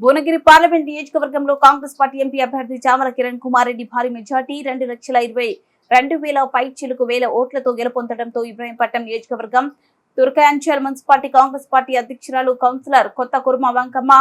Bhuvanagiri parliament నియోజకవర్గంలో Congress party MP అభ్యర్థి చామల కిరణ్ కుమార్ రెడ్డి భారీ మెజార్టీ రెండు లక్షల ఇరవై రెండు వేల పై చిలుకు వేల ఓట్లతో గెలుపొందడంతో ఇబ్రాహీంపట్నం నియోజకవర్గం తుర్కాయంచల్ మున్సిపాలిటీ కాంగ్రెస్ పార్టీ అధ్యక్షురాలు కౌన్సిలర్ కొత్త కుర్మ వంకమ్మ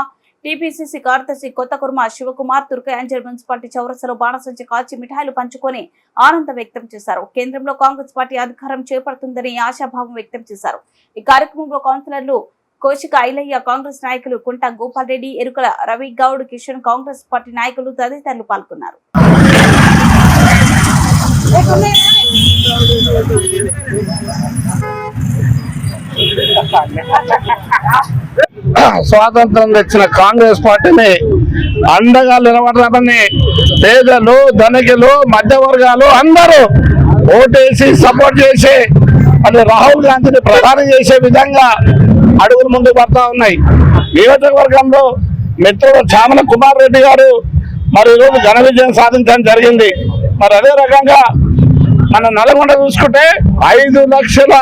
టీపీసీసీ కార్యదర్శి కొత్త కుర్మ శివకుమార్ తుర్కాయంచల్ మున్సిపాలిటీ చౌరసలో బాణసంచి కాల్చి మిఠాయిలు పంచుకొని ఆనందం వ్యక్తం చేశారు. కేంద్రంలో కాంగ్రెస్ పార్టీ అధికారం చేపడుతుందని ఆశాభావం వ్యక్తం చేశారు. ఈ కార్యక్రమంలో కౌన్సిలర్లు కోశిక ఐలయ్య కాంగ్రెస్ నాయకులు కుంట గోపాల్ రెడ్డి ఎరుకల రవి గౌడ్ కిషన్ కాంగ్రెస్ పార్టీ నాయకులు తదితరులు పాల్గొన్నారు. స్వాతంత్రం తెచ్చిన కాంగ్రెస్ పార్టీని అండగా నిలబడమని పేదలు ధనికులు మధ్యవర్గాలు అందరూ ఓటేసి సపోర్ట్ చేసి అది రాహుల్ గాంధీని ప్రధానం చేసే విధంగా అడుగులు ముందుకు పడతా ఉన్నాయి. నియోజకవర్గంలో మిత్రుడు చామల కుమార్ రెడ్డి గారు మరి ఈరోజు ఘన విజయం సాధించడం జరిగింది. మరి అదే రకంగా మన నల్గొండ చూసుకుంటే ఐదు లక్షల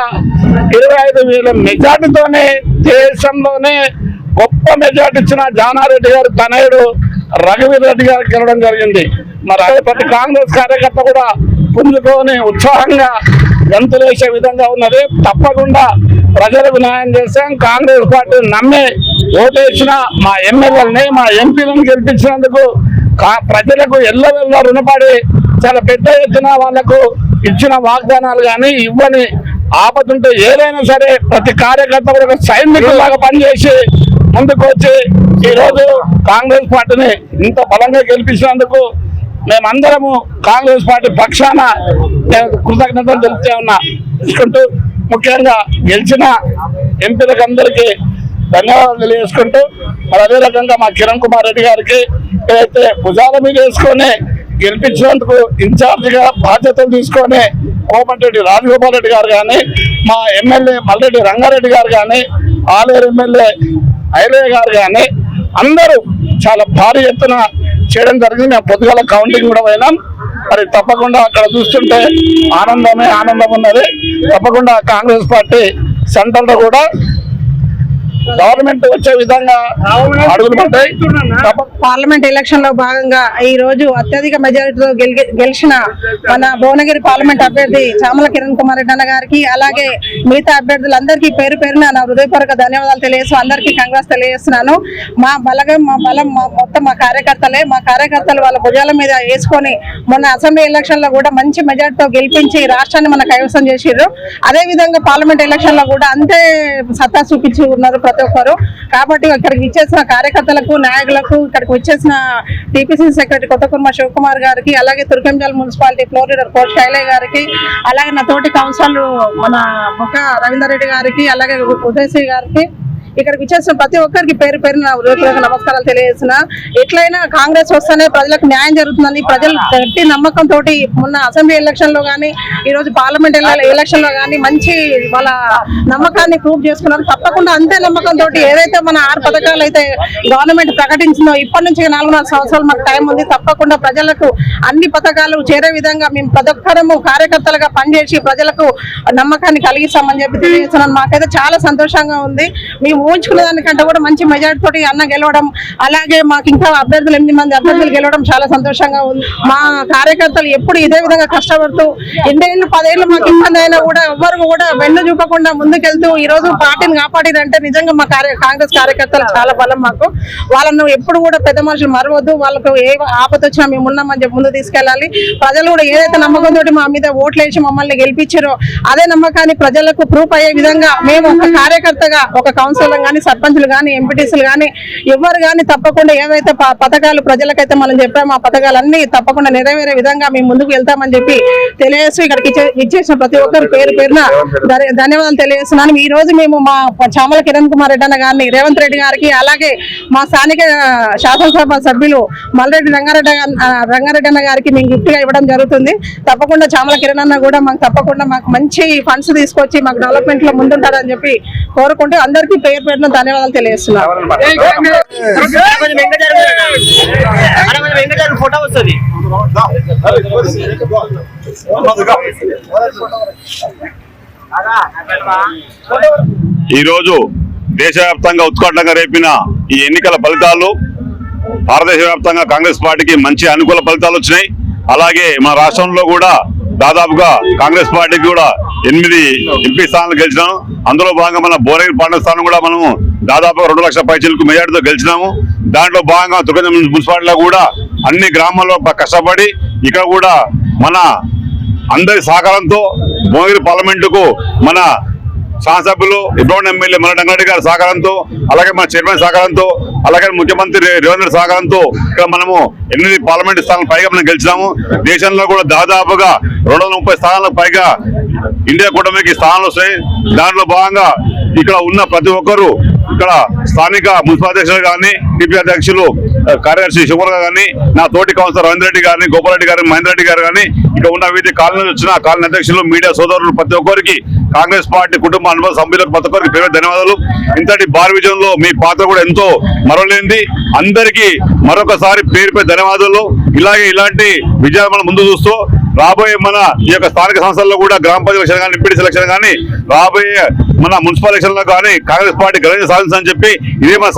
ఇరవై ఐదు వేల మెజార్టీతోనే దేశంలోనే గొప్ప మెజార్టీ ఇచ్చిన జానారెడ్డి గారు తనయుడు రఘువీర్ రెడ్డి గారు గెలవడం జరిగింది. మరి అదే ప్రతి కాంగ్రెస్ కార్యకర్త కూడా పుంజుకొని ఉత్సాహంగా గంతులేసే విధంగా ఉన్నది. తప్పకుండా ప్రజలకు న్యాయం చేశాం కాంగ్రెస్ పార్టీ నమ్మి ఓటేసిన మా ఎమ్మెల్యేలని మా ఎంపీలను గెలిపించినందుకు కా- ప్రజలకు ఎల్లవెల్ల రుణపడి చాలా పెద్ద ఎత్తున వాళ్ళకు ఇచ్చిన వాగ్దానాలు కానీ ఇవ్వని ఆపతుంటే ఏదైనా సరే ప్రతి కార్యకర్త కూడా సైనికులాగా పనిచేసి ముందుకు వచ్చి ఈరోజు కాంగ్రెస్ పార్టీని ఇంత బలంగా గెలిపించినందుకు మేమందరము కాంగ్రెస్ పార్టీ పక్షాన కృతజ్ఞతలు తెలుపుతూ ఉన్నా. తీసుకుంటూ ముఖ్యంగా గెలిచిన ఎంపీలకు అందరికీ ధన్యవాదాలు తెలియజేసుకుంటూ మరి అదే రకంగా మా కిరణ్ కుమార్ రెడ్డి గారికి ఏదైతే భుజాల మీద వేసుకొని గెలిపించినందుకు ఇన్ఛార్జిగా బాధ్యతలు తీసుకొని కోమటిరెడ్డి రాజగోపాల్ రెడ్డి గారు కానీ మా ఎమ్మెల్యే మల్లెడ్డి రంగారెడ్డి గారు కానీ ఆలేరు ఎమ్మెల్యే ఐలయ్య గారు కానీ అందరూ చాలా భారీ ఎత్తున చేయడం జరిగింది. మేము పొద్దుగాల కౌంటింగ్ కూడా పోయినాం. మరి తప్పకుండా అక్కడ చూస్తుంటే ఆనందమే ఆనందం ఉన్నది. తప్పకుండా కాంగ్రెస్ పార్టీ సెంటర్లో కూడా గవర్నమెంట్ వచ్చే విధంగా అడుగులు పడ్డాయి తప్ప పార్లమెంట్ ఎలక్షన్లో భాగంగా ఈ రోజు అత్యధిక మెజారిటీతో గెలిచిన మన భువనగిరి పార్లమెంట్ అభ్యర్థి చామల కిరణ్ కుమార్ రెడ్డి అన్న గారికి అలాగే మిగతా అభ్యర్థులందరికీ పేరు పేరున నా హృదయపూర్వక ధన్యవాదాలు తెలియజేస్తూ అందరికీ కంగ్రెస్ తెలియజేస్తున్నాను. మా బలగం మా బలం మా మొత్తం మా కార్యకర్తలే మా కార్యకర్తలు వాళ్ళ భుజాల మీద వేసుకొని మొన్న అసెంబ్లీ ఎలక్షన్లో కూడా మంచి మెజార్టీతో గెలిపించి రాష్ట్రాన్ని మన కైవసం చేసిర్రు. అదే విధంగా పార్లమెంట్ ఎలక్షన్లో కూడా అంతే సత్తా చూపించి ఉన్నారు ప్రతి ఒక్కరు కాబట్టి ఇక్కడికి ఇచ్చేసిన కార్యకర్తలకు నాయకులకు ఇక్కడికి వచ్చేసిన టీపీసీ సెక్రటరీ కొత్త కుర్మ శివకుమార్ గారికి అలాగే Turkayamjal municipality floor leader Koch Shailaiah గారికి అలాగే నా తోటి కౌన్సిలర్ మన ముఖ రవీందర్ రెడ్డి గారికి అలాగే ఉదయశ్రీ గారికి ఇక్కడికి వచ్చేసిన ప్రతి ఒక్కరికి పేరు పేరు నా హృదయపూర్వక నమస్కారాలు తెలియజేసిన ఎట్లయినా కాంగ్రెస్ వస్తేనే ప్రజలకు న్యాయం జరుగుతుందని ప్రజలు గట్టి నమ్మకంతో మొన్న అసెంబ్లీ ఎలక్షన్లో కానీ ఈ రోజు పార్లమెంట్ ఎలక్షన్లో కానీ మంచి వాళ్ళ నమ్మకాన్ని ప్రూవ్ చేసుకున్నారు. తప్పకుండా అంతే నమ్మకంతో ఏదైతే మన ఆరు పథకాలు అయితే గవర్నమెంట్ ప్రకటించిందో ఇప్పటి నుంచి నాలుగున్నర సంవత్సరాలు మాకు టైం ఉంది. తప్పకుండా ప్రజలకు అన్ని పథకాలు చేరే విధంగా మేము ప్రతి ఒక్కరము కార్యకర్తలుగా పనిచేసి ప్రజలకు నమ్మకాన్ని కలిగిస్తామని చెప్పి తెలియజేస్తున్నాను. మాకైతే చాలా సంతోషంగా ఉంది. మేము ఊహించుకునే దానికంటే కూడా మంచి మెజార్టీ తోటి అన్న గెలవడం అలాగే మాకు ఇంకా అభ్యర్థులు ఎనిమిది మంది అభ్యర్థులు గెలవడం చాలా సంతోషంగా ఉంది. మా కార్యకర్తలు ఎప్పుడు ఇదే విధంగా కష్టపడుతూ ఎన్నేళ్ళు పదేళ్ళు మాకు ఇబ్బంది అయినా కూడా ఎవ్వరు కూడా వెన్ను చూపకుండా ముందుకెళ్తూ ఈ రోజు పార్టీని కాపాడిరంటే నిజంగా మా కార్య కాంగ్రెస్ కార్యకర్తలు చాలా బలం మాకు. వాళ్ళను ఎప్పుడు కూడా పెద్ద మనుషులు మరవద్దు వాళ్ళకు ఏ ఆపద వచ్చినా మేము ఉన్నామని చెప్పి ముందు తీసుకెళ్ళాలి. ప్రజలు కూడా ఏదైతే నమ్మకంతో మా మీద ఓట్లు వేసి మమ్మల్ని గెలిపించారో అదే నమ్మకాన్ని ప్రజలకు ప్రూఫ్ అయ్యే విధంగా మేము ఒక కార్యకర్తగా ఒక కౌన్సిలర్ కానీ సర్పంచులు గానీ ఎంపీటీసీలు గానీ ఎవరు కానీ తప్పకుండా ఏవైతే ప- పథకాలు ప్రజలకైతే మనం చెప్పాము ఆ పథకాలన్నీ తప్పకుండా నెరవేరే విధంగా మేము ముందుకు వెళ్తామని చెప్పి తెలియజేస్తూ ఇక్కడికి ఇచ్చేసిన ప్రతి ఒక్కరి పేరు పేరున ధన్యవాదాలు తెలియజేస్తున్నాను. ఈ రోజు మేము మా చామల కిరణ్ కుమార్ రెడ్డి అన్న గారిని రేవంత్ రెడ్డి గారికి అలాగే మా స్థానిక శాసనసభ సభ్యులు మల్రెడ్డి రంగారెడ్డి రంగారెడ్డి అన్న గారికి మేము గిఫ్ట్గా ఇవ్వడం జరుగుతుంది. తప్పకుండా చామల కిరణ్ అన్న కూడా మాకు తప్పకుండా మాకు మంచి ఫండ్స్ తీసుకొచ్చి మాకు డెవలప్మెంట్లో ముందుంటారని చెప్పి కోరుకుంటూ అందరికీ పేరు పెట్టిన ధన్యవాదాలు తెలియజేస్తున్నారు ఫోటో వస్తుంది ఈరోజు దేశవ్యాప్తంగా ఉత్కంఠంగా రేపిన ఈ ఎన్నికల ఫలితాలు భారతదేశ వ్యాప్తంగా కాంగ్రెస్ పార్టీకి మంచి అనుకూల ఫలితాలు వచ్చినాయి. అలాగే మన రాష్ట్రంలో కూడా దాదాపుగా కాంగ్రెస్ పార్టీకి కూడా ఎనిమిది ఎంపీ స్థానాలు గెలిచినాము అందులో భాగంగా మన బోరగిరి పాండ స్థానం కూడా మనము దాదాపు రెండు లక్షల పైచీలకు మెజార్టీతో గెలిచినాము. దాంట్లో భాగంగా దుర్గం మున్సిపాలిటీలో కూడా అన్ని గ్రామాల్లో కష్టపడి ఇక్కడ కూడా మన అందరి సహకారంతో భువనగిరి పార్లమెంటుకు మన శాసనసభ్యులు ఇబ్రహీం ఎమ్మెల్యే మన రంగారెడ్డి గారి సహకారంతో అలాగే మన చైర్మన్ సహకారంతో అలాగే ముఖ్యమంత్రి రేవంత్ సహకారంతో ఇక్కడ మనము ఎనిమిది పార్లమెంట్ స్థానాలు పైగా మనం గెలిచినాము. దేశంలో కూడా దాదాపుగా రెండు వందల ముప్పై స్థానాలకు పైగా ఇండియా కూటమికి స్థానాలు వస్తాయి. దాంట్లో భాగంగా ఇక్కడ ఉన్న ప్రతి ఒక్కరూ ఇక్కడ స్థానిక మున్సిపల్ అధ్యక్షులు కానీ టీపీ అధ్యక్షులు కార్యదర్శి శుభర్ కానీ నా తోటి కౌన్సిలర్ రవీంద్రెడ్డి గారిని గోపాలరెడ్డి గారిని మహేందర్ రెడ్డి గారు కానీ ఇక్కడ ఉన్న వీధి కాలనీ వచ్చిన కాలనీ అధ్యక్షులు మీడియా సోదరులు ప్రతి ఒక్కరికి కాంగ్రెస్ పార్టీ కుటుంబ అనుభవ సభ్యులకు ప్రతి ఒక్కరికి పేరు ధన్యవాదాలు. ఇంతటి భారీ విజయంలో మీ పాత్ర కూడా ఎంతో మరవలేనిది. అందరికీ మరొకసారి పేరుపై ధన్యవాదాలు. ఇలాగే ఇలాంటి విజయాలు మనం ముందు చూస్తూ రాబోయే మన ఈ యొక్క స్థానిక సంస్థల్లో కూడా గ్రామ పంచాయతీ సెలక్షన్ కానీ ఎంపీడీ సెలక్షన్ కానీ రాబోయే మన మున్సిపల్ ఎలక్షన్లో కానీ కాంగ్రెస్ పార్టీ ఘనంగా సాధించని చెప్పి ఇదే మన